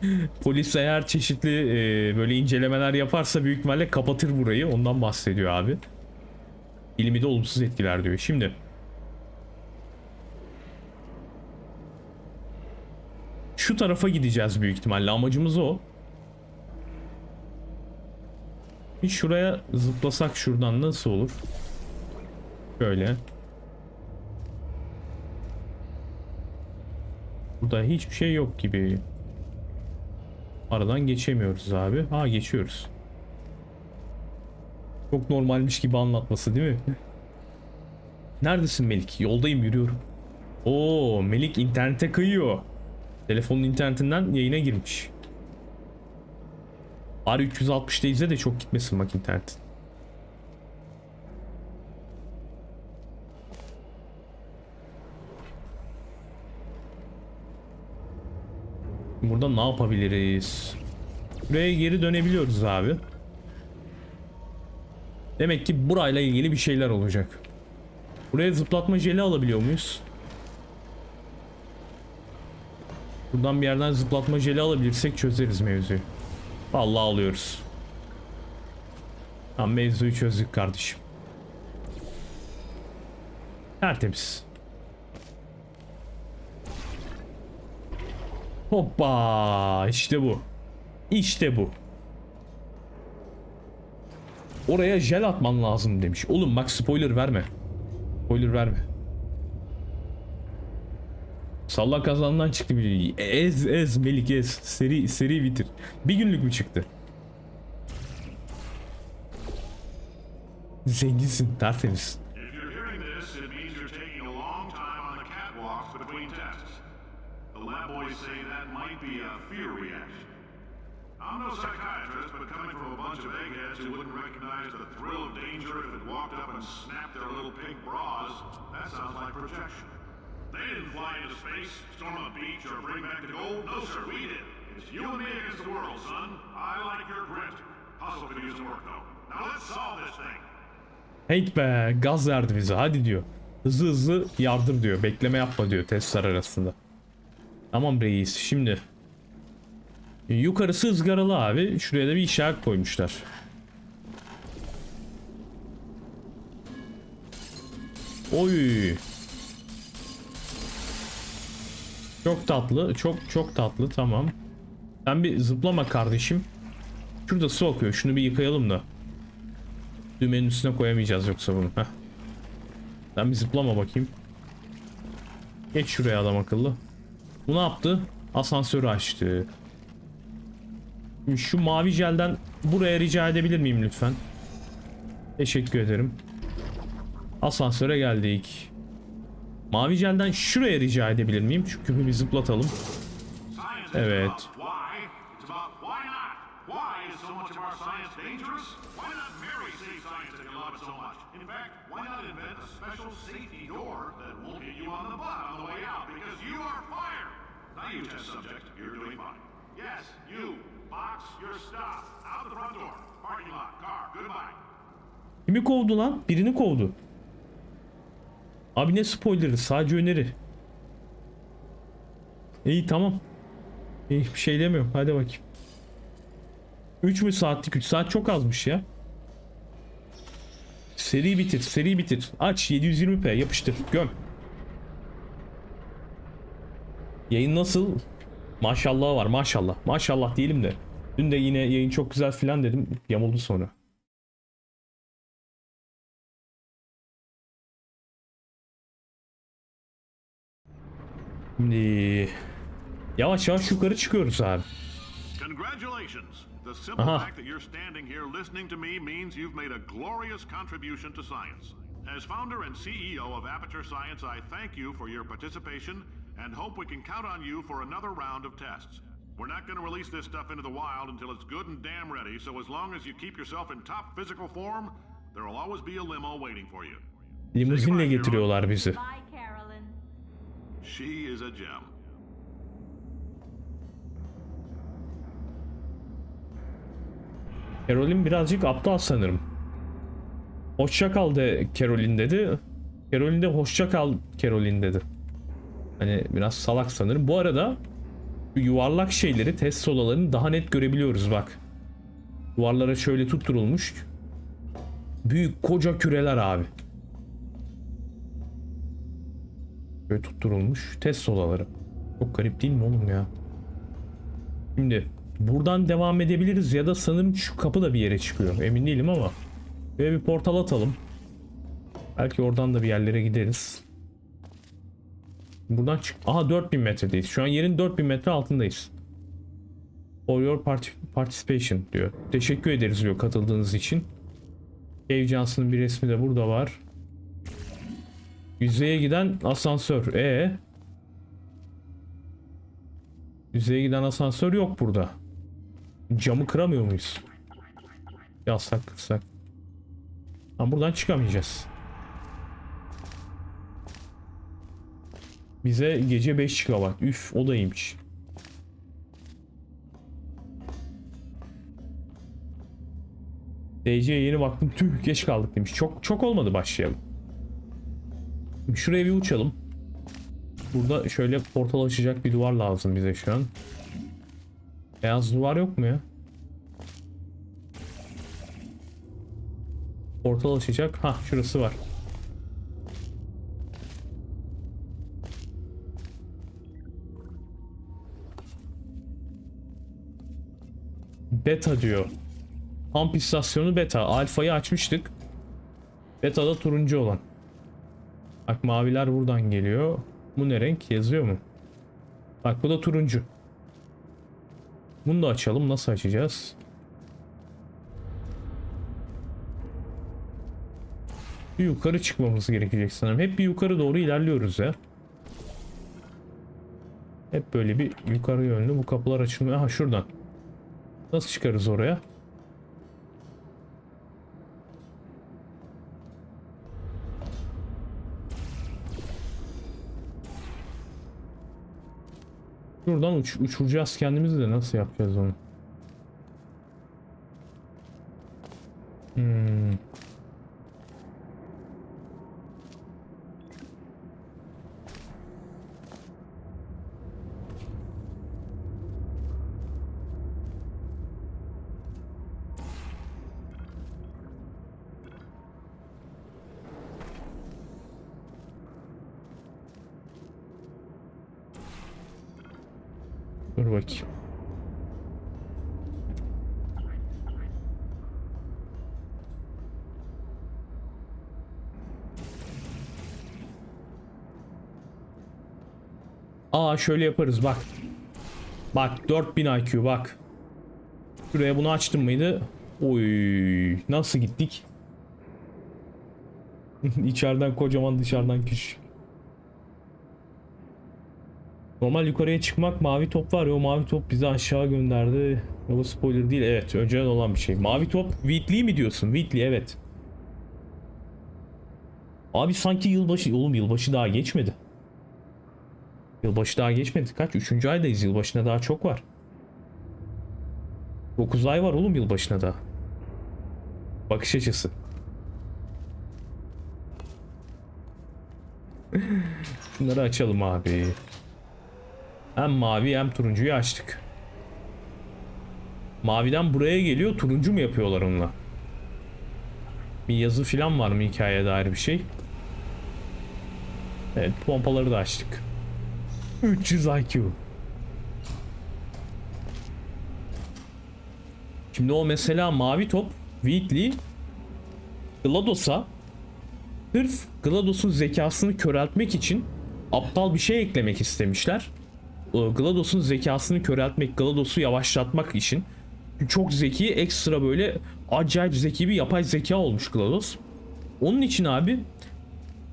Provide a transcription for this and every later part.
Polis eğer çeşitli e, böyle incelemeler yaparsa büyük ihtimalle kapatır burayı. Ondan bahsediyor abi. Bilimi de olumsuz etkiler diyor. Şimdi şu tarafa gideceğiz büyük ihtimalle. Amacımız o. Bir şuraya zıplasak şuradan nasıl olur? Şöyle. Burada hiçbir şey yok gibi. Aradan geçemiyoruz abi. Ha geçiyoruz. Çok normalmiş gibi anlatması değil mi? Neredesin Melik? Yoldayım yürüyorum. Oo Melik internete kıyıyor. Telefonun internetinden yayına girmiş. R360'da izle de çok gitmesin bak internet. Burada ne yapabiliriz? Buraya geri dönebiliyoruz abi. Demek ki burayla ilgili bir şeyler olacak. Buraya zıplatma jeli alabiliyor muyuz? Buradan bir yerden zıplatma jeli alabilirsek çözeriz mevzuyu. Vallahi alıyoruz. Tamam mevzuyu çözdük kardeşim. Tertemiz. Hoppa işte bu. İşte bu. Oraya jel atman lazım demiş. Oğlum bak spoiler verme. Spoiler verme. Salla kazandan çıktı bir Ez ez Melik ez. Seri seri bitir. Bir günlük mü çıktı? Zenginsin tertemiz. If you're hearing this, it means you're taking a long time on the catwalks between tests. The lab boys say that might be a fear reaction. I'm no psychiatrist, but coming from a bunch of eggheads who wouldn't recognize the thrill of danger if it walked up and snapped their little pink bras, that sounds like projection. They didn't fly into space, storm a beach, or bring back the gold. No, sir, we did. It's you and me against the world, son. I like your grit. Hustle could use some work, though. Now let's solve this thing. Hey be gaz verdi bize hadi diyor. Hızlı hızlı yardır diyor. Bekleme yapma diyor testler arasında. Tamam reis şimdi. Yukarısı ızgaralı abi. Şuraya da bir işaret koymuşlar. Oy. Çok tatlı. Çok çok tatlı. Tamam. Sen bir zıplama kardeşim. Şurada su akıyor. Şunu bir yıkayalım da. Düğmenin üstüne koyamayacağız yoksa bunu. Heh. Sen bir zıplama bakayım. Geç şuraya adam akıllı. Bu ne yaptı? Asansörü açtı. Şu mavi jelden buraya rica edebilir miyim lütfen? Teşekkür ederim. Asansöre geldik. Mavi jelden şuraya rica edebilir miyim? Şu küpü bir zıplatalım. Evet. Yes, you. Kimi kovdu lan? Birini kovdu. Abi ne spoilerı? Sadece öneri. İyi tamam. İyi bir şey demiyorum. Hadi bakayım. 3 mü saatlik? 3 saat çok azmış ya. Seri bitir, seri bitir. Aç 720p yapıştır. Göm. Yayın nasıl? Maşallah var maşallah. Maşallah diyelim de. Dün de yine yayın çok güzel filan dedim. Yamuldu sonra. Şimdi yavaş yavaş yukarı çıkıyoruz abi. Congratulations! The simple Uh-huh. fact that you're standing here listening to me means you've made a glorious contribution to science. As founder and CEO of Aperture Science, I thank you for your participation and hope we can count on you for another round of tests. We're not going to release this stuff into the wild until it's good and damn ready, so as long as you keep yourself in top physical form, there will always be a limo waiting for you. Limuzinle getiriyorlar bizi. Bye, Carolyn. She is a gem. Carolyn birazcık aptal sanırım. Hoşça kal de Carolyn dedi. Carolyn de hoşça kal Carolyn dedi. Hani biraz salak sanırım. Bu arada yuvarlak şeyleri test solalarını daha net görebiliyoruz bak. Duvarlara şöyle tutturulmuş. Büyük koca küreler abi. Böyle tutturulmuş test solaları. Çok garip değil mi oğlum ya? Şimdi buradan devam edebiliriz ya da sanırım şu kapı da bir yere çıkıyor. Emin değilim ama. Böyle bir portal atalım. Belki oradan da bir yerlere gideriz. Buradan çık. Aha 4000 metredeyiz. Şu an yerin 4000 metre altındayız. For your parti- participation diyor. Teşekkür ederiz diyor katıldığınız için. Cave Johnson'ın bir resmi de burada var. Yüzeye giden asansör. E Yüzeye giden asansör yok burada. Camı kıramıyor muyuz? Yazsak kırsak. Ama buradan çıkamayacağız. Bize gece 5 GB. Üf o da iyiymiş. DC'ye yeni baktım. Tüh geç kaldık demiş. Çok çok olmadı başlayalım. Şimdi Şuraya bir uçalım. Burada şöyle portal açacak bir duvar lazım bize şu an. Beyaz duvar yok mu ya? Portal açacak. Ha şurası var. Beta diyor. Pump istasyonu beta. Alfa'yı açmıştık. Beta'da turuncu olan. Bak maviler buradan geliyor. Bu ne renk? Yazıyor mu? Bak bu da turuncu. Bunu da açalım. Nasıl açacağız? Bir yukarı çıkmamız gerekecek sanırım. Hep bir yukarı doğru ilerliyoruz ya. Hep böyle bir yukarı yönlü bu kapılar açılmıyor. Aha şuradan. Nasıl çıkarız oraya? Şuradan uç, uçuracağız kendimizi de nasıl yapacağız onu? Hmm. Dur bakayım. Aa şöyle yaparız bak. Bak 4000 IQ bak. Şuraya bunu açtım mıydı? Oy nasıl gittik? İçeriden kocaman dışarıdan küçük. Normal yukarıya çıkmak mavi top var ya o mavi top bizi aşağı gönderdi. O spoiler değil evet önceden olan bir şey. Mavi top Wheatley mi diyorsun? Wheatley evet. Abi sanki yılbaşı oğlum yılbaşı daha geçmedi. Yılbaşı daha geçmedi. Kaç? Üçüncü aydayız. Yılbaşına daha çok var. 9 ay var oğlum yılbaşına daha. Bakış açısı. Şunları açalım abi. Hem mavi hem turuncuyu açtık. Maviden buraya geliyor. Turuncu mu yapıyorlar onunla? Bir yazı falan var mı hikayeye dair bir şey? Evet pompaları da açtık. 300 IQ. Şimdi o mesela mavi top Wheatley GLaDOS'a sırf GLaDOS'un zekasını köreltmek için aptal bir şey eklemek istemişler. Ee, GLaDOS'un zekasını köreltmek, GLaDOS'u yavaşlatmak için çok zeki, ekstra böyle acayip zeki bir yapay zeka olmuş GLaDOS. Onun için abi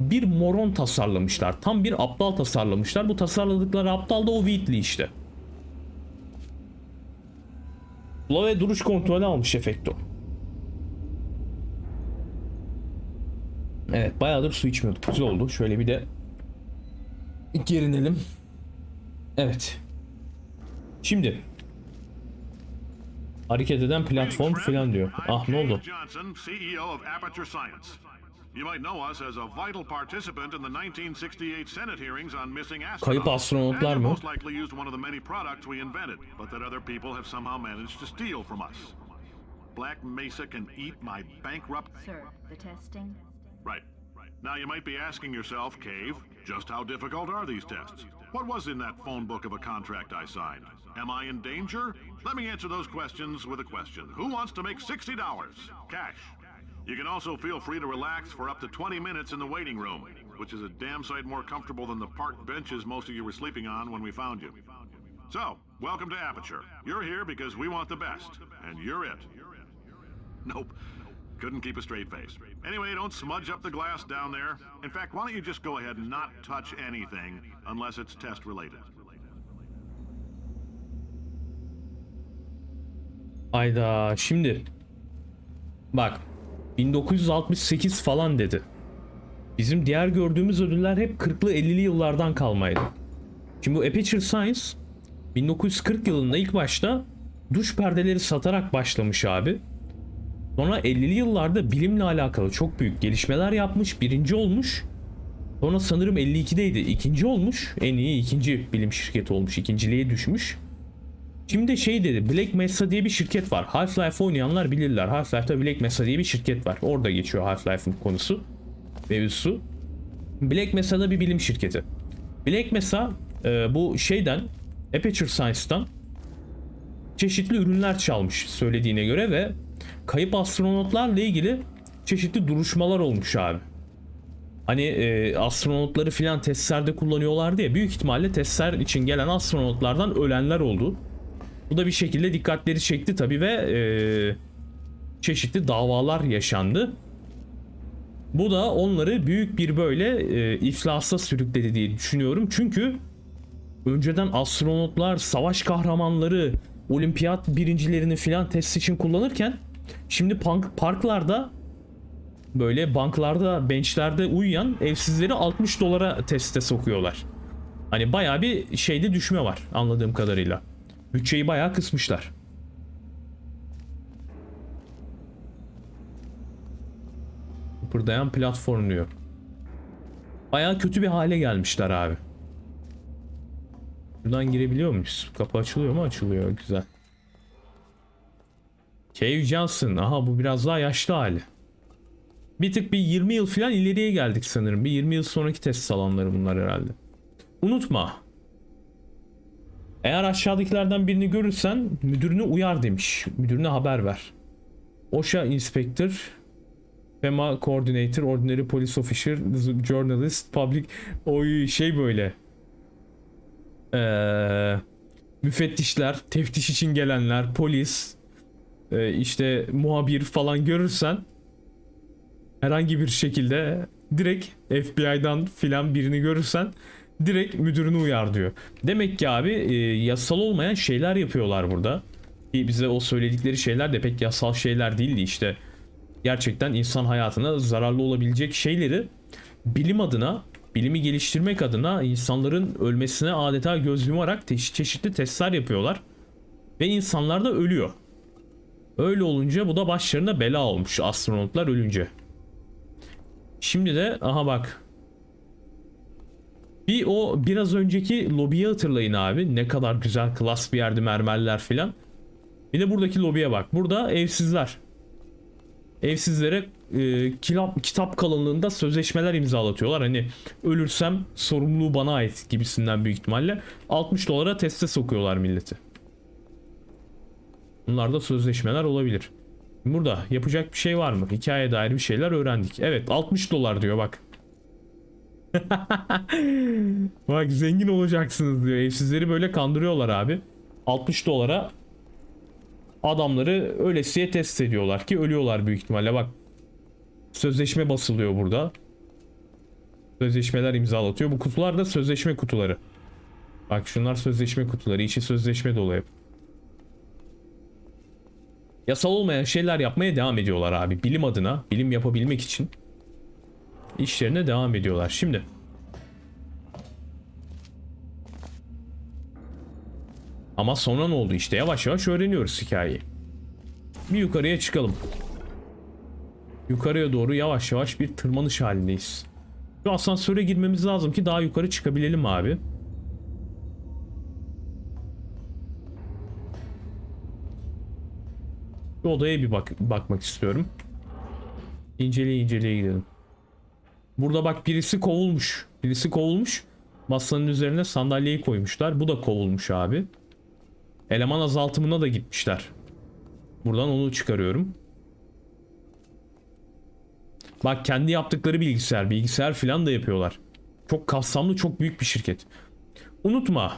bir moron tasarlamışlar. Tam bir aptal tasarlamışlar. Bu tasarladıkları aptal da o Wheatley işte. Flow ve duruş kontrolü almış efekto. Evet bayağıdır su içmiyorduk. Güzel oldu. Şöyle bir de gerinelim. Evet. Şimdi hareket eden platform falan diyor. Ah ne oldu? James Johnson, CEO of Aperture Science. You might know us as a vital participant in the 1968 Senate hearings on missing astronauts. Kayıp astronotlar mı? most likely used one of the many products we invented, but that other people have somehow managed to steal from us. Black Mesa can eat my bankrupt Sir, the testing? Right. Now you might be asking yourself, Cave, just how difficult are these tests? What was in that phone book of a contract I signed? Am I in danger? Let me answer those questions with a question. Who wants to make $60? Cash. You can also feel free to relax for up to 20 minutes in the waiting room, which is a damn sight more comfortable than the park benches most of you were sleeping on when we found you. So, welcome to Aperture. You're here because we want the best, and you're it. Nope. Couldn't keep a straight face. Anyway, don't smudge up the glass down there. In fact, why don't you just go ahead and not touch anything unless it's test related? Hayda şimdi bak 1968 falan dedi. Bizim diğer gördüğümüz ödüller hep 40'lı 50'li yıllardan kalmaydı. Şimdi bu Aperture Science 1940 yılında ilk başta duş perdeleri satarak başlamış abi. Sonra 50'li yıllarda bilimle alakalı çok büyük gelişmeler yapmış, birinci olmuş. Sonra sanırım 52'deydi, ikinci olmuş. En iyi ikinci bilim şirketi olmuş, ikinciliğe düşmüş. Şimdi şey dedi Black Mesa diye bir şirket var. Half-Life oynayanlar bilirler. Half-Life'da Black Mesa diye bir şirket var. Orada geçiyor Half-Life'ın konusu. Mevzusu. Black Mesa'da bir bilim şirketi. Black Mesa e, bu şeyden Aperture Science'dan çeşitli ürünler çalmış söylediğine göre ve kayıp astronotlarla ilgili çeşitli duruşmalar olmuş abi. Hani e, astronotları filan testlerde kullanıyorlar diye büyük ihtimalle testler için gelen astronotlardan ölenler oldu. Bu da bir şekilde dikkatleri çekti tabi ve e, çeşitli davalar yaşandı. Bu da onları büyük bir böyle e, iflasa sürükledi diye düşünüyorum. Çünkü önceden astronotlar, savaş kahramanları, olimpiyat birincilerini filan test için kullanırken şimdi pank- parklarda böyle banklarda, benchlerde uyuyan evsizleri 60 dolara teste sokuyorlar. Hani bayağı bir şeyde düşme var anladığım kadarıyla. Bütçeyi bayağı kısmışlar. Kıpırdayan platform diyor. Bayağı kötü bir hale gelmişler abi. Buradan girebiliyor muyuz? Kapı açılıyor mu? Açılıyor. Güzel. Cave Johnson. Aha bu biraz daha yaşlı hali. Bir tık bir 20 yıl falan ileriye geldik sanırım. Bir 20 yıl sonraki test salonları bunlar herhalde. Unutma. Eğer aşağıdakilerden birini görürsen müdürünü uyar demiş. Müdürüne haber ver. OSHA Inspector, FEMA Coordinator, Ordinary Police Officer, Journalist, Public... Oy şey böyle. Ee, müfettişler, teftiş için gelenler, polis, e, işte muhabir falan görürsen herhangi bir şekilde direkt FBI'dan filan birini görürsen direkt müdürünü uyar diyor. Demek ki abi e, yasal olmayan şeyler yapıyorlar burada. Bize o söyledikleri şeyler de pek yasal şeyler değildi işte. Gerçekten insan hayatına zararlı olabilecek şeyleri bilim adına, bilimi geliştirmek adına insanların ölmesine adeta göz yumarak çeşitli testler yapıyorlar. Ve insanlar da ölüyor. Öyle olunca bu da başlarına bela olmuş astronotlar ölünce. Şimdi de aha bak. Bir o biraz önceki lobiyi hatırlayın abi. Ne kadar güzel klas bir yerdi mermerler filan. Bir de buradaki lobiye bak. Burada evsizler. Evsizlere e, kitap, kitap kalınlığında sözleşmeler imzalatıyorlar. Hani ölürsem sorumluluğu bana ait gibisinden büyük ihtimalle 60 dolara teste sokuyorlar milleti. Bunlarda sözleşmeler olabilir. Burada yapacak bir şey var mı? Hikayeye dair bir şeyler öğrendik. Evet 60 dolar diyor bak. bak zengin olacaksınız diyor. Evsizleri böyle kandırıyorlar abi. 60 dolara adamları öylesiye test ediyorlar ki ölüyorlar büyük ihtimalle. Bak sözleşme basılıyor burada. Sözleşmeler imzalatıyor. Bu kutular da sözleşme kutuları. Bak şunlar sözleşme kutuları. İçi sözleşme dolu hep. Yasal olmayan şeyler yapmaya devam ediyorlar abi. Bilim adına, bilim yapabilmek için işlerine devam ediyorlar. Şimdi Ama sonra ne oldu işte yavaş yavaş öğreniyoruz hikayeyi. Bir yukarıya çıkalım. yukarıya doğru yavaş yavaş bir tırmanış halindeyiz. Şu asansöre girmemiz lazım ki daha yukarı çıkabilelim abi. Şu odaya bir bak bakmak istiyorum. İnceleye inceleye gidelim. Burada bak birisi kovulmuş. Birisi kovulmuş. Masanın üzerine sandalyeyi koymuşlar. Bu da kovulmuş abi. Eleman azaltımına da gitmişler. Buradan onu çıkarıyorum. Bak kendi yaptıkları bilgisayar, bilgisayar falan da yapıyorlar. Çok kapsamlı, çok büyük bir şirket. Unutma.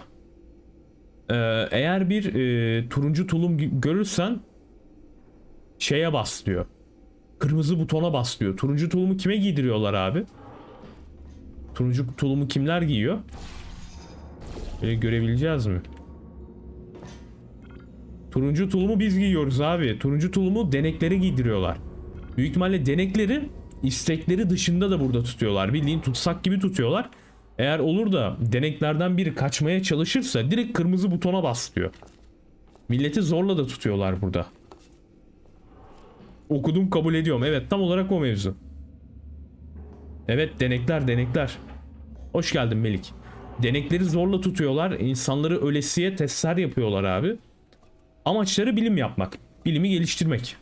Eğer bir e, turuncu tulum gö- görürsen şeye bas diyor. Kırmızı butona bas diyor. Turuncu tulumu kime giydiriyorlar abi? Turuncu tulumu kimler giyiyor? Böyle görebileceğiz mi? Turuncu tulumu biz giyiyoruz abi. Turuncu tulumu deneklere giydiriyorlar. Büyük ihtimalle denekleri istekleri dışında da burada tutuyorlar. Bildiğin tutsak gibi tutuyorlar. Eğer olur da deneklerden biri kaçmaya çalışırsa direkt kırmızı butona bas diyor. Milleti zorla da tutuyorlar burada. Okudum kabul ediyorum. Evet tam olarak o mevzu. Evet denekler denekler. Hoş geldin Melik. Denekleri zorla tutuyorlar. İnsanları ölesiye testler yapıyorlar abi. Amaçları bilim yapmak. Bilimi geliştirmek.